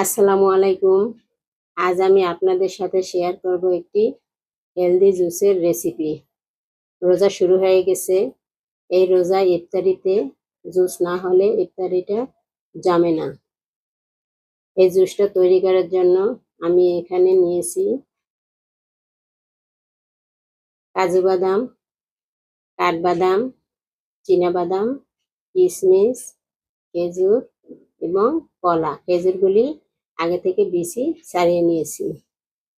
আসসালামু আলাইকুম। আজ আমি আপনাদের সাথে শেয়ার করব একটি হেলদি জুসের রেসিপি রোজা শুরু হয়ে গেছে। এই রোজা ইফতারিতে জুস না হলে ইফতারিটা জমে না। এই জুসটা তৈরি করার জন্য আমি এখানে নিয়েছি কাজু বাদাম, কাঠবাদাম বাদাম কিশমিশ খেজুর এবং কলা। খেজুরগুলি আগে থেকে বেশি ছাড়িয়ে নিয়েছি।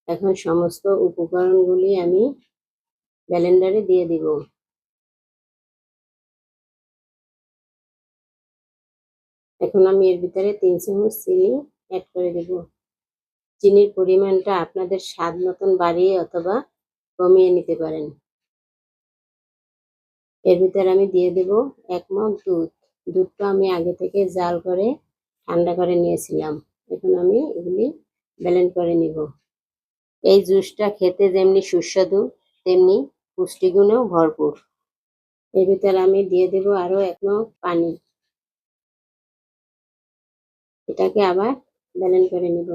এখন সমস্ত উপকরণগুলি আমি ব্লেন্ডারে দিয়ে দিব। এখন আমি এর ভিতরে তিন চামচ চিনি অ্যাড করে দেব। চিনির পরিমাণটা আপনাদের স্বাদ মতন বাড়িয়ে অথবা কমিয়ে নিতে পারেন। এর ভিতরে আমি দিয়ে দেব এক মগ দুধ। দুধটা আমি আগে থেকে জাল করে ঠান্ডা করে নিয়েছিলাম। এখন আমি এগুলি ব্লেন্ড করে নিব। এই জুসটা খেতে যেমনি সুস্বাদু, তেমনি পুষ্টিগুণেও ভরপুর। এর ভিতরে আমি দিয়ে দেব আরও এক পানি। এটাকে আবার ব্লেন্ড করে নিব।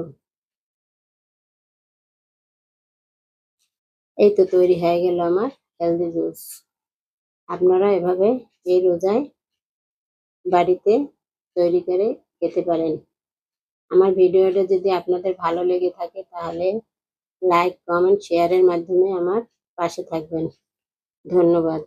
এই তো তৈরি হয়ে গেল আমার হেলদি জুস আপনারা এভাবে এই রোজায় বাড়িতে তৈরি করে খেতে পারেন। আমার ভিডিওটা যদি আপনাদের ভালো লেগে থাকে তাহলে লাইক কমেন্ট শেয়ারের মাধ্যমে আমার পাশে থাকবেন। ধন্যবাদ।